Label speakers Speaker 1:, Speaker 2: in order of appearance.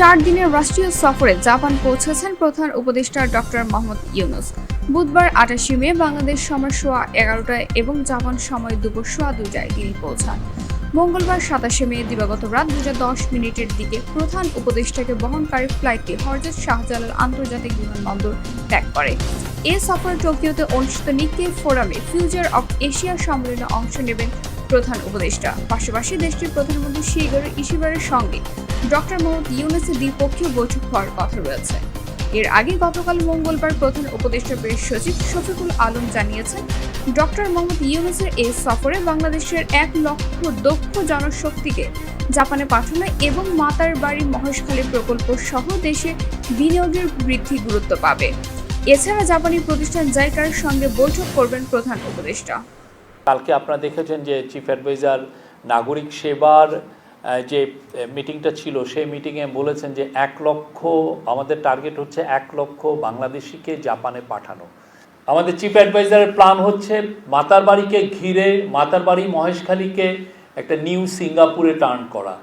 Speaker 1: চার দিনের রাষ্ট্রীয় সফরে জাপান পৌঁছেছেন প্রধান উপদেষ্টা ডক্টর মোহাম্মদ ইউনুস। বুধবার আটাশি মে বাংলাদেশ সময় সোয়া এগারোটায় এবং জাপান সময় দুপুর সোয়া দুটায় তিনি পৌঁছান। মঙ্গলবার সাতাশে মে দিবাগত রাত দুটা দশ মিনিটের দিকে প্রধান উপদেষ্টাকে বহনকারী ফ্লাইটটি হরজত শাহজালাল আন্তর্জাতিক বিমানবন্দর ত্যাগ করে। এ সফরে টোকিওতে অনুষ্ঠিত নিক্কে ফোরামে ফিউচার অব এশিয়া সম্মেলনে অংশ নেবেন প্রধান উপদেষ্টা। পাশাপাশি দেশটির প্রধানমন্ত্রী শিগরে ইশিবারের সঙ্গে ডক্টর মোহাম্মদ ইউনুসের দ্বিপক্ষীয় বৈঠক হওয়ার কথা রয়েছে। এর আগে গতকাল মঙ্গলবার প্রধান উপদেষ্টা প্রেস সচিব শফিকুল আলম জানিয়েছেন, ডক্টর মোহাম্মদ ইউনুসের এই সফরে বাংলাদেশের এক লক্ষ দক্ষ জনশক্তিকে জাপানে পাঠানো এবং মাতার বাড়ি মহেশখালী প্রকল্প সহ দেশে বিনিয়োগের বৃদ্ধি গুরুত্ব পাবে। এছাড়া জাপানি প্রতিষ্ঠান জাইকার সঙ্গে বৈঠক করবেন প্রধান উপদেষ্টা।
Speaker 2: কালকে আপনারা দেখেছেন যে চিফ অ্যাডভাইজার নাগরিক সেবার যে মিটিংটা ছিল, সেই মিটিংয়ে বলেছেন যে এক লক্ষ, আমাদের টার্গেট হচ্ছে এক লক্ষ বাংলাদেশিকে জাপানে পাঠানো। আমাদের চিফ অ্যাডভাইজারের প্ল্যান হচ্ছে মাতার বাড়িকে ঘিরে, মাতার বাড়ি মহেশখালীকে একটা নিউ সিঙ্গাপুরে টার্ন করা।